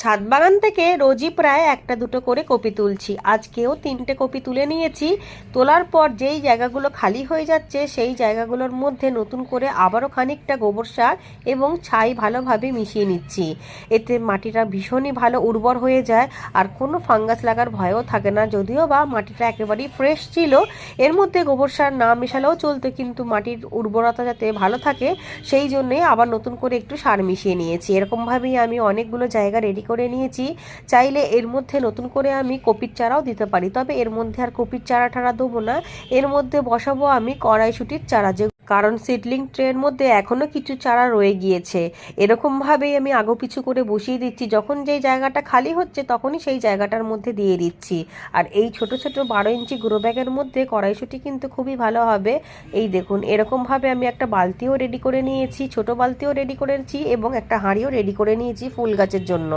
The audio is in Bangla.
ছাদ বাগান থেকে রোজই প্রায় একটা দুটো করে কপি তুলছি। আজকেও তিনটে কপি তুলে নিয়েছি। তোলার পর যেই জায়গাগুলো খালি হয়ে যাচ্ছে, সেই জায়গাগুলোর মধ্যে নতুন করে আবারও খানিকটা গোবর সার এবং ছাই ভালোভাবে মিশিয়ে নিচ্ছি। এতে মাটিটা ভীষণই ভালো উর্বর হয়ে যায় আর কোনো ফাঙ্গাস লাগার ভয়ও থাকে না। যদিও বা মাটিটা একেবারেই ফ্রেশ ছিল, এর মধ্যে গোবর সার না মেশালেও চলতো, কিন্তু মাটির উর্বরতা যাতে ভালো থাকে, সেই জন্যে আবার নতুন করে একটু সার মিশিয়ে নিয়েছি। এরকমভাবেই আমি অনেকগুলো জায়গা রেডি করে নিয়েছি। চাইলে এর মধ্যে নতুন করে আমি কপির চারাও দিতে পারি। তবে এর মধ্যে আর কপির চারা টারা দেবো না। এর মধ্যে বসাবো আমি কড়াইশুটির চারা। যে কারণ সিডলিং ট্রের মধ্যে এখনও কিছু চারা রয়ে গিয়েছে। এরকমভাবেই আমি আগো পিছু করে বসিয়ে দিচ্ছি। যখন যেই জায়গাটা খালি হচ্ছে তখনই সেই জায়গাটার মধ্যে দিয়ে দিচ্ছি। আর এই ছোট ছোট বারো ইঞ্চি গ্রো ব্যাগের মধ্যে কড়াইশুটি কিন্তু খুবই ভালো হবে। এই দেখুন, এরকমভাবে আমি একটা বালতিও রেডি করে নিয়েছি, ছোট বালতিও রেডি করেছি এবং একটা হাঁড়িও রেডি করে নিয়েছি ফুল গাছের জন্য।